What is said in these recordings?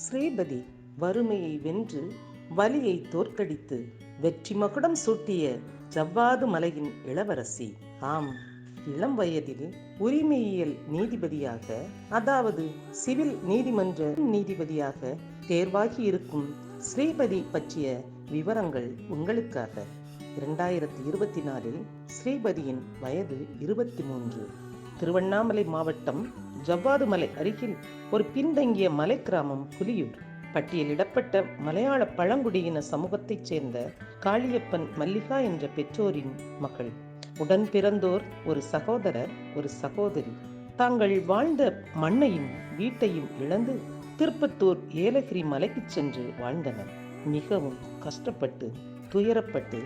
ஸ்ரீபதி வறுமையை வென்று வலியை தோற்கடித்து வெற்றி மகுடம் சூட்டிய ஜவ்வாது மலையின் இளவரசி. ஆம் இளம் வயதில் உரிமையியல் நீதிபதியாக அதாவது சிவில் நீதிமன்ற நீதிபதியாக தேர்வாகி இருக்கும் ஸ்ரீபதி பற்றிய விவரங்கள் உங்களுக்காக. இரண்டாயிரத்தி இருபத்தி நாலில் ஸ்ரீபதியின் வயது இருபத்தி மூன்று. திருவண்ணாமலை மாவட்டம் ஜவ்வாது மலை அருகில் ஒரு பின்தங்கிய மலை கிராமம் புலியூர் பட்டியலிடப்பட்ட மலையாள பழங்குடியின சமூகத்தைச் சேர்ந்த காளியப்பன் மல்லிகா என்ற பெற்றோரின் மகள். உடன் பிறந்தோர் ஒரு சகோதரர் ஒரு சகோதரி. தாங்கள் வாழ்ந்த மண்ணையும் வீட்டையும் இழந்து திருப்பத்தூர் ஏலகிரி மலைக்கு சென்று வாழ்ந்தனர். மிகவும் கஷ்டப்பட்டு துயரப்பட்டு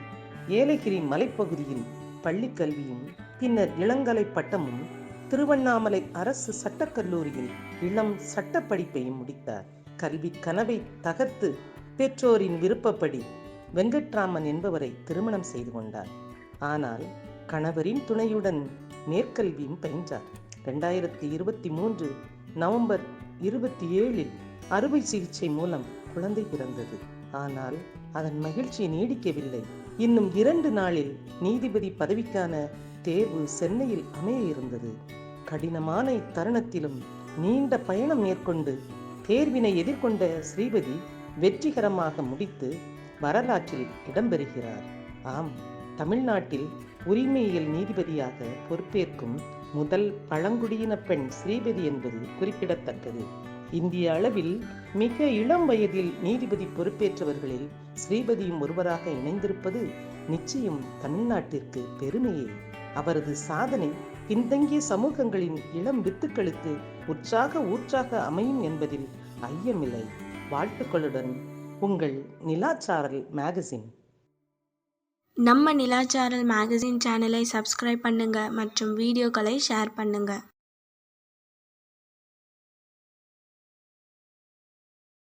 ஏலகிரி மலைப்பகுதியில் பள்ளிக் கல்வியும் பின்னர் இளங்கலை பட்டமும் திருவண்ணாமலை அரசு சட்டக்கல்லூரியில் இளம் சட்ட படிப்பை முடித்தார் கல்வி கனவை தகர்த்து பெற்றோரின் விருப்பப்படி வெங்கட்ராமன் என்பவரை திருமணம் செய்து கொண்டார். ஆனால் கணவரின் துணையுடன் மேற்கல்வியும் பயின்றார். ரெண்டாயிரத்தி இருபத்தி மூன்று நவம்பர் இருபத்தி ஏழில் அறுவை சிகிச்சை மூலம் குழந்தை பிறந்தது. ஆனால் அதன் மகிழ்ச்சி நீடிக்கவில்லை. இன்னும் இரண்டு நாளில் நீதிபதி பதவிக்கான தேர்வு சென்னையில் அமைய இருந்தது கடினமான இத்தருணத்திலும் நீண்ட பயணம் மேற்கொண்டு தேர்வினை எதிர்கொண்ட ஸ்ரீபதி வெற்றிகரமாக முடித்து வரலாற்றில் இடம்பெறுகிறார். ஆம் தமிழ்நாட்டில் உரிமையியல் நீதிபதியாக பொறுப்பேற்கும் முதல் பழங்குடியின பெண் ஸ்ரீபதி என்பது குறிப்பிடத்தக்கது. இந்திய அளவில் மிக இளம் வயதில் நீதிபதி பொறுப்பேற்றவர்களில் ஸ்ரீபதியும் ஒருவராக இணைந்திருப்பது நிச்சயம் தமிழ்நாட்டிற்கு பெருமையே. அவரது சாதனை பின்தங்கிய சமூகங்களின் இளம் வித்துக்களுக்கு உற்சாக ஊற்றாக அமையும் என்பதில் ஐயமில்லை. வாழ்த்துக்களுடன் உங்கள் நிலாச்சாரல் மேகசின். நம்ம நிலாச்சாரல் மேகசின் சேனலை சப்ஸ்கிரைப் பண்ணுங்க மற்றும் வீடியோக்களை ஷேர் பண்ணுங்க.